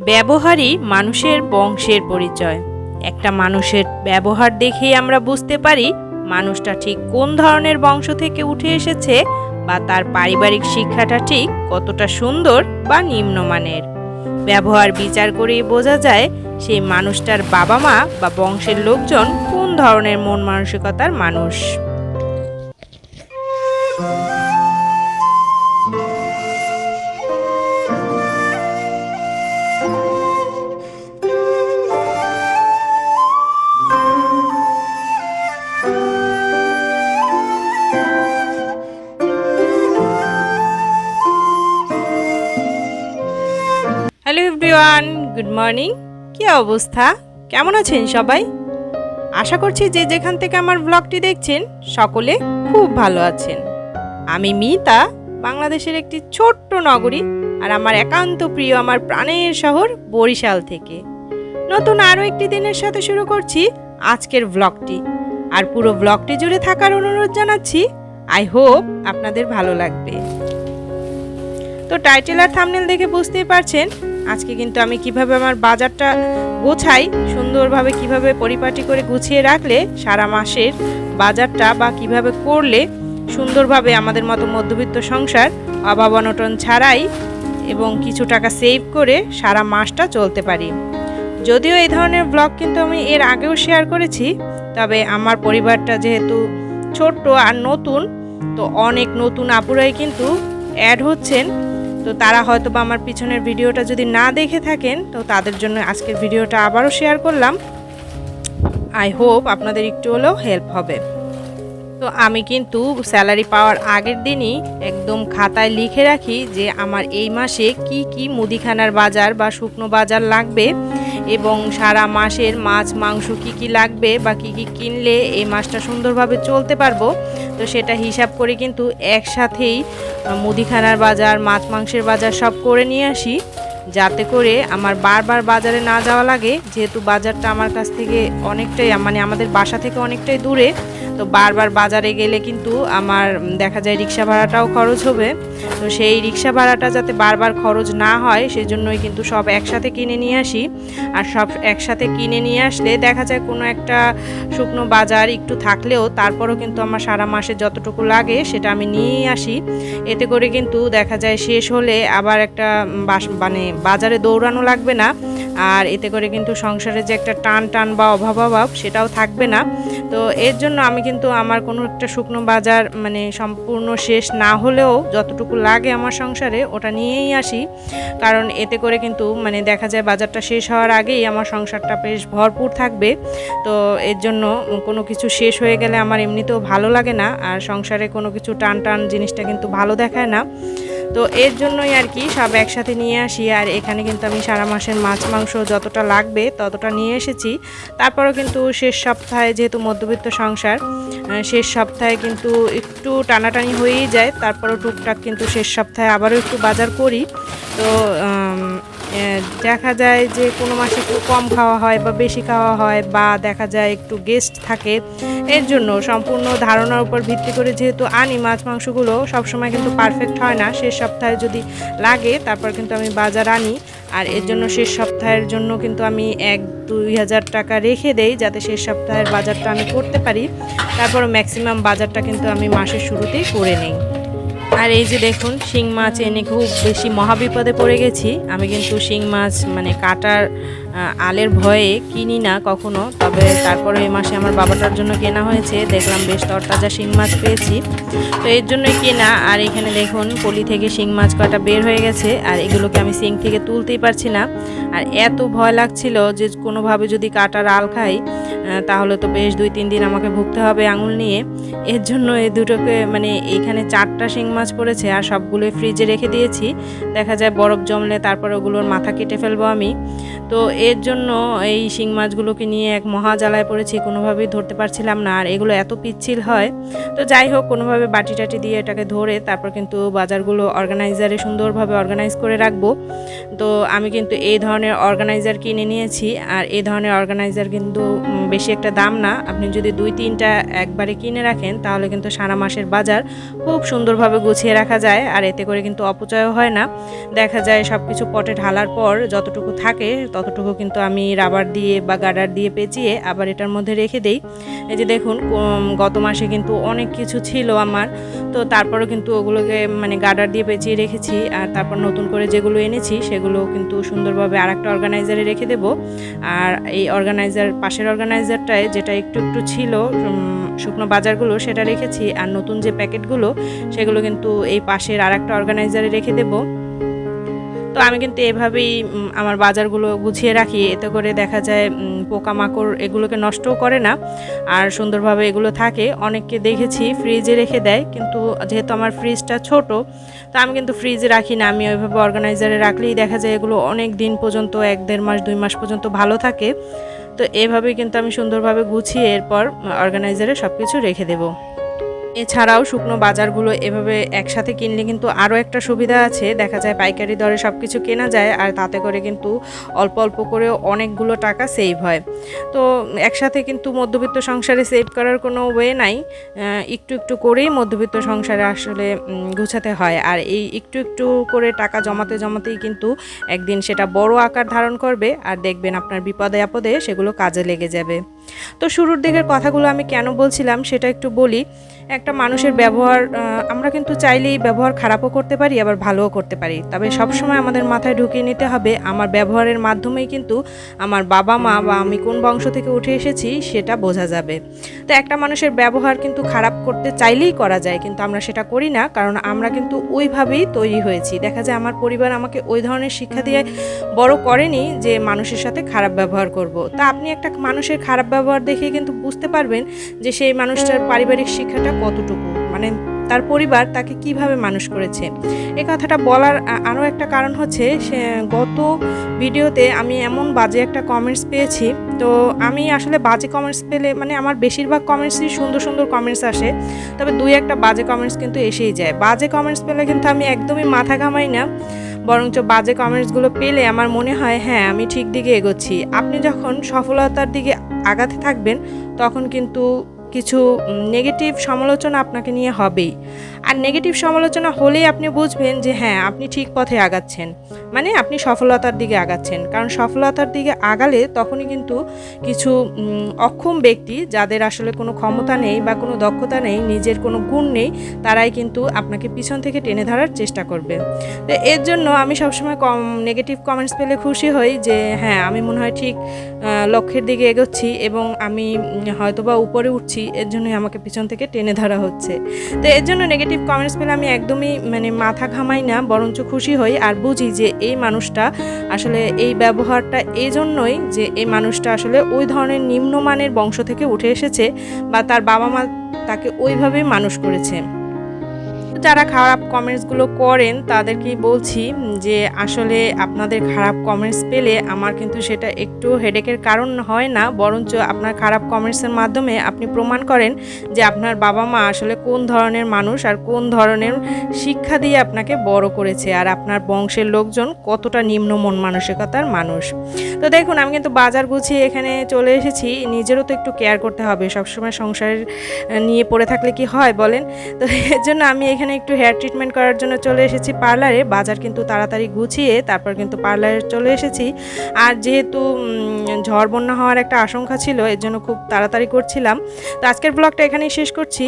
ব্যবহারই মানুষের বংশের পরিচয়। একটা মানুষের ব্যবহার দেখেই আমরা বুঝতে পারি মানুষটা ঠিক কোন ধরনের বংশ থেকে উঠে এসেছে বা তার পারিবারিক শিক্ষাটা ঠিক কতটা সুন্দর বা নিম্নমানের। ব্যবহার বিচার করেই বোঝা যায় সেই মানুষটার বাবা মা বা বংশের লোকজন কোন ধরনের মন মানসিকতার মানুষ। গুড মর্নিং কি অবস্থা? কেমন আছেন সবাই? আশা করছি যে যেখান থেকে আমার ব্লগটি দেখছেন, সকলে খুব ভালো আছেন। আমি মিতা, বাংলাদেশের একটি ছোট্ট নগরী আর আমার একান্ত প্রিয় আমার প্রাণের শহর বরিশাল থেকে। নতুন আরও একটি দিনের সাথে শুরু করছি আজকের ব্লগটি আর পুরো ব্লগটি জুড়ে থাকার অনুরোধ জানাচ্ছি আই হোপ আপনাদের ভালো লাগবে। তো টাইটেল আর থামনেল দেখে বুঝতেই পারছেন আজকে কিন্তু আমি কীভাবে আমার বাজারটা গোছাই, সুন্দরভাবে কীভাবে পরিপাটি করে গুছিয়ে রাখলে সারা মাসের বাজারটা বা কীভাবে করলে সুন্দরভাবে আমাদের মতো মধ্যবিত্ত সংসার অভাব অনটন ছাড়াই এবং কিছু টাকা সেভ করে সারা মাসটা চলতে পারি। যদিও এই ধরনের ব্লগ কিন্তু আমি এর আগেও শেয়ার করেছি, তবে আমার পরিবারটা যেহেতু ছোট্ট আর নতুন, তো অনেক নতুন আপুরাই কিন্তু অ্যাড হচ্ছেন। তো তারা হয়তো বা আমার পিছনের ভিডিওটা যদি না দেখে থাকেন, তো তাদের জন্য আজকের ভিডিওটা আবারও শেয়ার করলাম। আই হোপ আপনাদের একটু হলেও হেল্প হবে। তো আমি কিন্তু স্যালারি পাওয়ার আগের দিনই একদম খাতায় লিখে রাখি যে আমার এই মাসে কি কি মুদিখানার বাজার বা শুকনো বাজার লাগবে। এবং সারা মাসের মাছ, মাংস কী কী লাগবে বা কী কী কিনলে এই মাছটা সুন্দরভাবে চলতে পারব? তো সেটা হিসাব করে কিন্তু একসাথেই মুদিখানার বাজার, মাছ, মাংসের বাজার সব করে নিয়ে আসি। যাতে করে আমার বারবার বাজারে না যাওয়া লাগে। যেহেতু বাজারটা আমার কাছ থেকে অনেকটাই মানে আমাদের বাসা থেকে অনেকটাই দূরে। তো বারবার বাজারে গেলে কিন্তু আমার দেখা যায় রিক্সা ভাড়াটাও খরচ হবে। তো সেই রিক্সা ভাড়াটা যাতে বারবার খরচ না হয়, সেজন্যই কিন্তু সব একসাথে কিনে নিয়ে আসি। আর সব একসাথে কিনে নিয়ে আসলে দেখা যায় কোনো একটা শুকনো বাজার একটু থাকলেও তারপরও কিন্তু আমার সারা মাসে যতটুকু লাগে সেটা আমি নিয়েই আসি। এতে করে কিন্তু দেখা যায় শেষ হলে আবার একটা মানে বাজারে দৌড়ানো লাগবে না। আর এতে করে কিন্তু সংসারে যে একটা টান টান বা অভাব অভাব সেটাও থাকবে না। তো এর জন্য আমি কিন্তু আমার কোনো একটা শুকনো বাজার মানে সম্পূর্ণ শেষ না হলেও যতটুকু লাগে আমার সংসারে ওটা নিয়েই আসি। কারণ এতে করে কিন্তু মানে দেখা যায় বাজারটা শেষ হওয়ার আগেই আমার সংসারটা বেশ ভরপুর থাকবে। তো এর জন্য কোনো কিছু শেষ হয়ে গেলে আমার এমনিতেও ভালো লাগে না। আর সংসারে কোনো কিছু টান টান জিনিসটা কিন্তু ভালো দেখায় না। তো এর জন্যই আর কি সব একসাথে নিয়ে আসি। আর এখানে কিন্তু আমি সারা মাসের মাছ, মাংস যতটা লাগবে ততটা নিয়ে এসেছি। তারপরও কিন্তু শেষ সপ্তাহে যেহেতু মধ্যবিত্ত সংসার শেষ সপ্তাহে কিন্তু একটু টানাটানি হয়েই যায়। তারপরও টুকটাক কিন্তু শেষ সপ্তাহে আবারও একটু বাজার করি। তো দেখা যায় যে কোনো মাসে একটু কম খাওয়া হয় বা বেশি খাওয়া হয় বা দেখা যায় একটু গেস্ট থাকে, এর জন্য সম্পূর্ণ ধারণার উপর ভিত্তি করে যেহেতু আনি মাছ মাংসগুলো সবসময় কিন্তু পারফেক্ট হয় না, শেষ সপ্তাহে যদি লাগে তারপর কিন্তু আমি বাজার আনি। আর এর জন্য শেষ সপ্তাহের জন্য কিন্তু আমি এক দুই হাজার টাকা রেখে দেই যাতে শেষ সপ্তাহের বাজারটা আমি করতে পারি। তারপর ম্যাক্সিমাম বাজারটা কিন্তু আমি মাসের শুরুতেই করে নিই। আর এই যে দেখুন, শিং মাছ এনে খুব বেশি মহাবিপদে পড়ে গেছি। আমি কিন্তু শিং মাছ মানে কাটার আলের ভয়ে কিনি না কখনো, তবে তারপরে এই মাসে আমার বাবাটার জন্য কেনা হয়েছে। দেখলাম বেশ তরতাজা শিং মাছ পেয়েছি। তো এর জন্যই কেনা। আর এখানে দেখুন পলি থেকে শিং মাছ কটা বের হয়ে গেছে, আর এগুলোকে আমি সিং থেকে তুলতেই পারছি না। আর এত ভয় লাগছিল যে কোনোভাবে যদি কাটার আল খাই তাহলে তো বেশ দুই তিন দিন আমাকে ভুগতে হবে আঙুল নিয়ে। এর জন্য এই দুটোকে মানে এইখানে চারটা শিং মাছ পড়েছে, আর সবগুলোই ফ্রিজে রেখে দিয়েছি। দেখা যায় বরফ জমলে তারপর ওগুলোর মাথা কেটে ফেলব আমি। তো এর জন্য এই শিং মাছগুলোকে নিয়ে এক মহা জ্বালায় পড়েছি, কোনোভাবেই ধরতে পারছিলাম না। আর এগুলো এত পিচ্ছিল হয়। তো যাই হোক, কোনোভাবে বাটি টাটি দিয়ে এটাকে ধরে তারপর কিন্তু বাজারগুলো অর্গানাইজারে সুন্দরভাবে অর্গানাইজ করে রাখব। তো আমি কিন্তু এই ধরনের অর্গানাইজার কিনে নিয়েছি। আর এই ধরনের অর্গানাইজার কিন্তু বেশি একটা দাম না। আপনি যদি দুই, তিনটা একবারে কিনে রাখেন, তাহলে কিন্তু সারা মাসের বাজার খুব সুন্দরভাবে গুছিয়ে রাখা যায়। আর এতে করে কিন্তু অপচয়ও হয় না। দেখা যায় সব কিছু পটে ঢালার পর যতটুকু থাকে, ততটুকু কিন্তু আমি রাবার দিয়ে বা গার্ডার দিয়ে পেঁচিয়ে আবার এটার মধ্যে রেখে দেই। এই যে দেখুন গত মাসে কিন্তু অনেক কিছু ছিল আমার, তো তারপরও কিন্তু ওগুলোকে মানে গার্ডার দিয়ে পেঁচিয়ে রেখেছি, আর তারপর নতুন করে যেগুলো এনেছি, সেগুলো কিন্তু সুন্দরভাবে আর একটা অর্গানাইজারে রেখে দেব। আর এই অর্গানাইজার পাশের অর্গানাইজারটায় যেটা একটু একটু ছিল শুকনো বাজারগুলো, সেটা রেখেছি, আর নতুন যে প্যাকেটগুলো, সেগুলো কিন্তু এই পাশের আর একটা অর্গানাইজারে রেখে দেবো। তো আমি কিন্তু এভাবেই আমার বাজারগুলো গুছিয়ে রাখি। এতে করে দেখা যায় পোকামাকড় এগুলোকে নষ্টও করে না। আর সুন্দরভাবে এগুলো থাকে। অনেককে দেখেছি ফ্রিজে রেখে দেয়। কিন্তু যেহেতু আমার ফ্রিজটা ছোট, তো আমি কিন্তু ফ্রিজে রাখি না। আমি ওইভাবে অর্গানাইজারে রাখলেই দেখা যায় এগুলো অনেক দিন পর্যন্ত, এক দেড় মাস, দুই মাস পর্যন্ত ভালো থাকে। তো এভাবেই কিন্তু আমি সুন্দরভাবে গুছিয়ে এরপর অর্গানাইজারে সব কিছু রেখে দেবো। এছাড়াও শুকনো বাজারগুলো এভাবে একসাথে কিনলে কিন্তু আরও একটা সুবিধা আছে। দেখা যায় পাইকারি দরে সব কিছু কেনা যায় আর তাতে করে কিন্তু অল্প অল্প করেও অনেকগুলো টাকা সেভ হয়। তো একসাথে কিন্তু মধ্যবিত্ত সংসারে সেভ করার কোনো ওয়ে নাই। একটু একটু করেই মধ্যবিত্ত সংসারে আসলে গুছাতে হয়। আর এই একটু একটু করে টাকা জমাতে জমাতেই কিন্তু একদিন সেটা বড় আকার ধারণ করবে। আর দেখবেন আপনার বিপদে আপদে সেগুলো কাজে লেগে যাবে। তো শুরুর দিকের কথাগুলো আমি কেন বলছিলাম সেটা একটু বলি। একটা মানুষের ব্যবহার আমরা কিন্তু চাইলেই ব্যবহার খারাপও করতে পারি, আবার ভালোও করতে পারি। তবে সবসময় আমাদের মাথায় ঢুকিয়ে নিতে হবে, আমার ব্যবহারের মাধ্যমেই কিন্তু আমার বাবা মা বা আমি কোন বংশ থেকে উঠে এসেছি সেটা বোঝা যাবে। তো একটা মানুষের ব্যবহার কিন্তু খারাপ করতে চাইলেই করা যায়, কিন্তু আমরা সেটা করি না, কারণ আমরা কিন্তু ওইভাবেই তৈরি হয়েছি। দেখা যায় আমার পরিবার আমাকে ওই ধরনের শিক্ষা দিয়ে বড় করেনি যে মানুষের সাথে খারাপ ব্যবহার করব। তা আপনি একটা মানুষের খারাপ ব্যবহার দেখে কিন্তু বুঝতে পারবেন যে সেই মানুষটার পারিবারিক শিক্ষাটা কতটুকু। মানে তার পরিবার তাকে কীভাবে মানুষ করেছে। এ কথাটা বলার আরও একটা কারণ হচ্ছে, সে, গত ভিডিওতে আমি এমন বাজে একটা কমেন্টস পেয়েছি। তো আমি আসলে বাজে কমেন্টস পেলে মানে আমার বেশিরভাগ কমেন্টসই সুন্দর সুন্দর কমেন্টস আসে। তবে দুই একটা বাজে কমেন্টস কিন্তু এসেই যায়। বাজে কমেন্টস পেলে কিন্তু আমি একদমই মাথা ঘামাই না। বরঞ্চ বাজে কমেন্টসগুলো পেলে আমার মনে হয় হ্যাঁ আমি ঠিক দিকে এগোচ্ছি। আপনি যখন সফলতার দিকে আগাতে থাকবেন তখন কিন্তু কিছু নেগেটিভ সমালোচনা আপনাকে নিয়ে হবেই। আর নেগেটিভ সমালোচনা হলেই আপনি বুঝবেন যে হ্যাঁ আপনি ঠিক পথে আগাচ্ছেন। মানে আপনি সফলতার দিকে আগাচ্ছেন। কারণ সফলতার দিকে আগালে তখনই কিন্তু কিছু অক্ষম ব্যক্তি যাদের আসলে কোনো ক্ষমতা নেই বা কোনো দক্ষতা নেই, নিজের কোনো গুণ নেই, তারাই কিন্তু আপনাকে পিছন থেকে টেনে ধরার চেষ্টা করবে। তো এর জন্য আমি সবসময় কম নেগেটিভ কমেন্টস পেলে খুশি হই যে হ্যাঁ আমি মনে হয় ঠিক লক্ষ্যের দিকে এগোচ্ছি এবং আমি হয়তোবা উপরে উঠছি। এর জন্যই আমাকে পিছন থেকে টেনে ধরা হচ্ছে। তো এর জন্য নেগেটিভ কমেন্টস পেলে আমি একদমই মানে মাথা ঘামাই না, বরঞ্চ খুশি হই আর বুঝি যে এই মানুষটা আসলে এই ব্যবহারটা এই জন্যই যে এই মানুষটা আসলে ওই ধরনের নিম্নমানের বংশ থেকে উঠে এসেছে বা তার বাবা মা তাকে ওইভাবেই মানুষ করেছে। যারা খারাপ কমেন্টসগুলো করেন, তাদেরকেই বলছি যে, আসলে আপনাদের খারাপ কমেন্টস পেলে আমার কিন্তু সেটা একটু হেডেকের কারণ হয় না, বরঞ্চ আপনার খারাপ কমেন্টসের মাধ্যমে আপনি প্রমাণ করেন যে আপনার বাবা মা আসলে কোন ধরনের মানুষ আর কোন ধরনের শিক্ষা দিয়ে আপনাকে বড় করেছে আর আপনার বংশের লোকজন কতটা নিম্ন মন মানসিকতার মানুষ। তো দেখুন, আমি কিন্তু বাজার গুছিয়ে এখানে চলে এসেছি, নিজেরও তো একটু কেয়ার করতে হবে, সবসময় সংসারের নিয়ে পড়ে থাকলে কি হয় বলেন? তো এর জন্য আমি এখানে একটু হেয়ার ট্রিটমেন্ট করার জন্য চলে এসেছি পার্লারে বাজার কিন্তু তাড়াতাড়ি গুছিয়ে তারপর কিন্তু পার্লারে চলে এসেছি। আর যেহেতু ঝড় বন্যা হওয়ার একটা আশঙ্কা ছিল, এর জন্য খুব তাড়াতাড়ি করছিলাম। তো আজকের ব্লগটা এখানেই শেষ করছি।